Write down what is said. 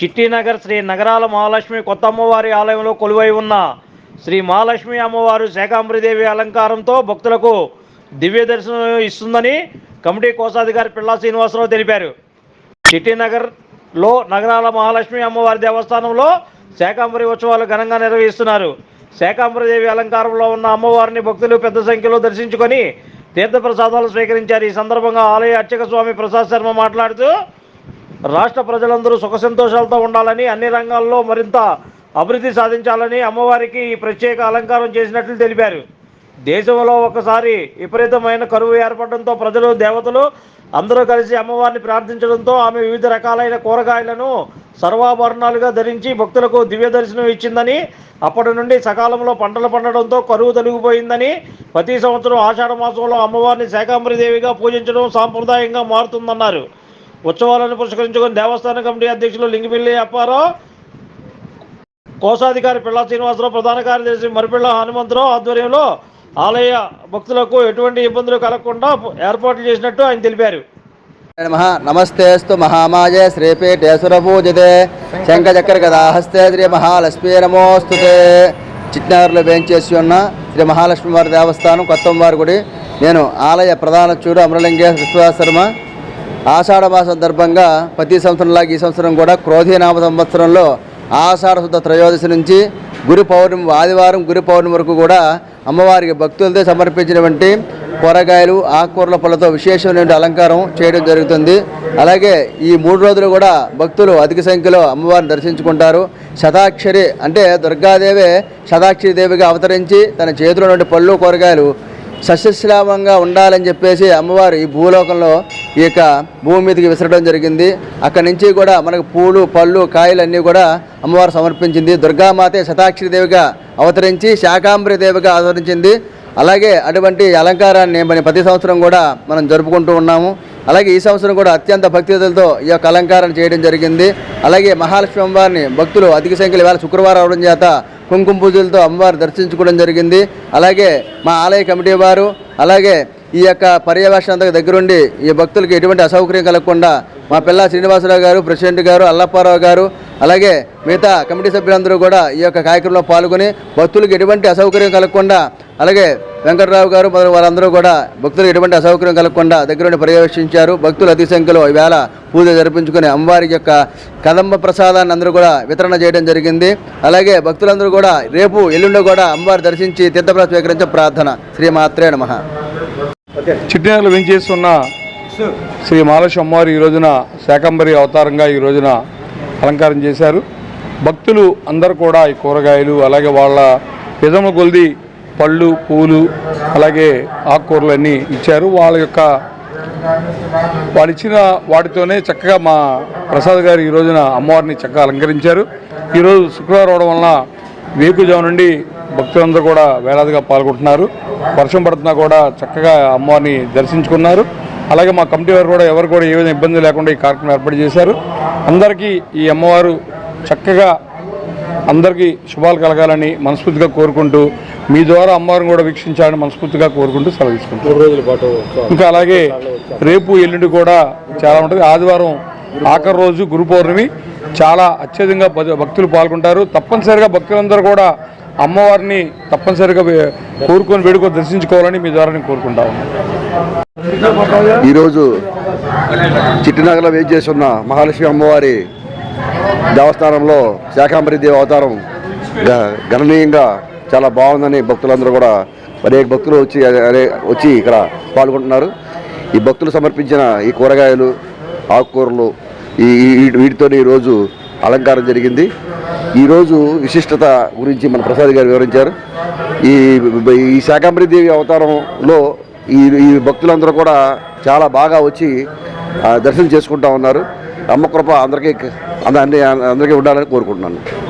చిట్టినగర్ శ్రీ నగరాల మహాలక్ష్మి కొత్త అమ్మవారి ఆలయంలో కొలువై ఉన్న శ్రీ మహాలక్ష్మి అమ్మవారు శాకాంబరిదేవి అలంకారంతో భక్తులకు దివ్య దర్శనం ఇస్తుందని కమిటీ కోశాధికారి పిల్లా శ్రీనివాసరావు తెలిపారు. చిట్టినగర్లో నగరాల మహాలక్ష్మి అమ్మవారి దేవస్థానంలో శాకాంబరి ఉత్సవాలు ఘనంగా నిర్వహిస్తున్నారు. శాకాంబరిదేవి అలంకారంలో ఉన్న అమ్మవారిని భక్తులు పెద్ద సంఖ్యలో దర్శించుకొని తీర్థప్రసాదాలు స్వీకరించారు. ఈ సందర్భంగా ఆలయ అర్చక స్వామి ప్రసాద్ శర్మ మాట్లాడుతూ రాష్ట్ర ప్రజలందరూ సుఖ సంతోషాలతో ఉండాలని అన్ని రంగాల్లో మరింత అభివృద్ధి సాధించాలని అమ్మవారికి ఈ ప్రత్యేక అలంకారం చేసినట్లు తెలిపారు. దేశంలో ఒకసారి విపరీతమైన కరువు ఏర్పడడంతో ప్రజలు దేవతలు అందరూ కలిసి అమ్మవారిని ప్రార్థించడంతో ఆమె వివిధ రకాలైన కూరగాయలను సర్వాభరణాలుగా ధరించి భక్తులకు దివ్య దర్శనం ఇచ్చిందని అప్పటి నుండి సకాలంలో పంటలు పండడంతో కరువు తొలగిపోయిందని ప్రతి సంవత్సరం ఆషాఢ మాసంలో అమ్మవారిని శాకాంబరి దేవిగా పూజించడం సాంప్రదాయంగా మారుతుందన్నారు. ఉత్సవాలను పురస్కరించుకుని దేవస్థాన కమిటీ అధ్యక్షులు లింగిపిల్లి అప్పారావు కోశాధికారి పిల్ల శ్రీనివాసరావు ప్రధాన కార్యదర్శి మరిపిల్ల హనుమంతరావు ఆధ్వర్యంలో ఆలయ భక్తులకు ఎటువంటి ఇబ్బందులు కలగకుండా ఏర్పాట్లు చేసినట్టు ఆయన తెలిపారు. నమః నమస్తేస్తు మహామాజే శ్రీపీఠేశ్వర పూజితే శంఖచక్ర గదాహస్తే శ్రీ మహాలక్ష్మీ నమోస్తుతే. చిట్నగర్లో వేంచేసి ఉన్న శ్రీ మహాలక్ష్మి వారి దేవస్థానం కొత్తవారి గుడి నేను ఆలయ ప్రధాన చూడు అమరలింగేశ్వర విశ్వాస శర్మ. ఆషాఢ మాస సందర్భంగా ప్రతి సంవత్సరంలాగా ఈ సంవత్సరం కూడా క్రోధీనామ సంవత్సరంలో ఆషాఢ శుద్ధ త్రయోదశి నుంచి గురు పౌర్ణమి ఆదివారం గురు పౌర్ణమి వరకు కూడా అమ్మవారికి భక్తులతో సమర్పించినటువంటి కూరగాయలు ఆకుకూరల పళ్ళతో విశేషమైన అలంకారం చేయడం జరుగుతుంది. అలాగే ఈ మూడు రోజులు కూడా భక్తులు అధిక సంఖ్యలో అమ్మవారిని దర్శించుకుంటారు. శతాక్షరి అంటే దుర్గాదేవి శతాక్షరి దేవిగా అవతరించి తన చేతిలో నుండి పళ్ళు కూరగాయలు సస్యశ్రావంగా ఉండాలని చెప్పేసి అమ్మవారు ఈ భూలోకంలో ఈ యొక్క భూమి మీదకి విసరడం జరిగింది. అక్కడి నుంచి కూడా మనకు పూలు పళ్ళు కాయలు అన్నీ కూడా అమ్మవారు సమర్పించింది. దుర్గామాతే శతాక్షరి దేవిగా అవతరించి శాకాంబరి దేవిగా అవతరించింది అలాగే అటువంటి అలంకారాన్ని మన ప్రతి సంవత్సరం కూడా మనం జరుపుకుంటూ ఉన్నాము. అలాగే ఈ సంవత్సరం కూడా అత్యంత భక్తితో ఈ యొక్క అలంకారం చేయడం జరిగింది. అలాగే మహాలక్ష్మి అమ్మవారిని భక్తులు అధిక సంఖ్యలో వేళ శుక్రవారం అవడం చేత కుంకుమ పూజలతో అమ్మవారు దర్శించుకోవడం జరిగింది. అలాగే మా ఆలయ కమిటీ వారు అలాగే ఈ యొక్క పర్యవేక్షణ దగ్గరుండి ఈ భక్తులకు ఎటువంటి అసౌకర్యం కలగకుండా మా పిల్ల శ్రీనివాసరావు గారు ప్రెసిడెంట్ గారు అల్లప్పారావు గారు అలాగే మిగతా కమిటీ సభ్యులందరూ కూడా ఈ యొక్క కార్యక్రమంలో పాల్గొని భక్తులకు ఎటువంటి అసౌకర్యం కలగకుండా అలాగే వెంకటరావు గారు మొదలు వారందరూ కూడా భక్తులకు ఎటువంటి అసౌకర్యం కలగకుండా దగ్గరుండి పర్యవేక్షించారు. భక్తులు అతి సంఖ్యలో ఈవేళ పూజ జరిపించుకుని అమ్మవారి యొక్క కదంబ ప్రసాదాన్ని అందరూ కూడా వితరణ చేయడం జరిగింది. అలాగే భక్తులందరూ కూడా రేపు ఎల్లుండి కూడా అమ్మవారి దర్శించి తీర్థప్రసాదం స్వీకరించే ప్రార్థన శ్రీ మాత్రే నమః చిట్టినగర్లో వెంచేస్తున్న శ్రీ మహాలక్ష్మి అమ్మవారు ఈ రోజున శాకంబరి అవతారంగా ఈ రోజున అలంకారం చేశారు. భక్తులు అందరూ కూడా ఈ కూరగాయలు అలాగే వాళ్ళ విధముల కొలిది పళ్ళు పూలు అలాగే ఆకుకూరలు అన్నీ ఇచ్చారు. వాళ్ళ యొక్క వాళ్ళు ఇచ్చిన వాటితోనే చక్కగా మా ప్రసాద్ గారు ఈ రోజున అమ్మవారిని చక్కగా అలంకరించారు. ఈరోజు శుక్రవారం అవడం వలన వేకుజాము నుండి భక్తులందరూ కూడా వేలాదిగా పాల్గొంటున్నారు. వర్షం పడుతున్నా కూడా చక్కగా అమ్మవారిని దర్శించుకున్నారు. అలాగే మా కమిటీ వారు కూడా ఎవరు కూడా ఏ విధంగా ఇబ్బంది లేకుండా ఈ కార్యక్రమం ఏర్పాటు చేశారు. అందరికీ ఈ అమ్మవారు చక్కగా అందరికీ శుభాలు కలగాలని మనస్ఫూర్తిగా కోరుకుంటూ మీ ద్వారా అమ్మవారిని కూడా వీక్షించాలని మనస్ఫూర్తిగా కోరుకుంటూ సెలవు తీసుకుంటాం. మూడు రోజుల పాటు ఇంకా అలాగే రేపు ఎల్లుండి కూడా చాలా ఉంటుంది. ఆదివారం ఆఖరి రోజు గురు పౌర్ణమి. చాలా అత్యధికంగా భక్తులు పాల్గొంటారు. తప్పనిసరిగా భక్తులందరూ కూడా అమ్మవారిని తప్పనిసరిగా కోరుకొని వేడుకొని దర్శించుకోవాలని మీ ద్వారా నేను కోరుకుంటాను ఈరోజు చిట్టినగర్లో వేచి చేస్తున్న మహాలక్ష్మి అమ్మవారి దేవస్థానంలో శాకాంబరి దేవి అవతారం గ- గణనీయంగా చాలా బాగుందని భక్తులందరూ కూడా అనేక భక్తులు వచ్చి అనే- వచ్చి ఇక్కడ పాల్గొంటున్నారు. ఈ భక్తులు సమర్పించిన ఈ కూరగాయలు ఆకుకూరలు ఈ ఈ- వీటితో ఈరోజు అలంకారం జరిగింది. ఈరోజు విశిష్టత గురించి మన ప్రసాద్ గారు వివరించారు. ఈ ఈ శాకాంబరి దేవి అవతారంలో ఈ ఈ భక్తులందరూ కూడా చాలా బాగా వచ్చి దర్శనం చేసుకుంటా ఉన్నారు. అమ్మ కృప అందరికీ అందరికీ ఉండాలని కోరుకుంటున్నాను.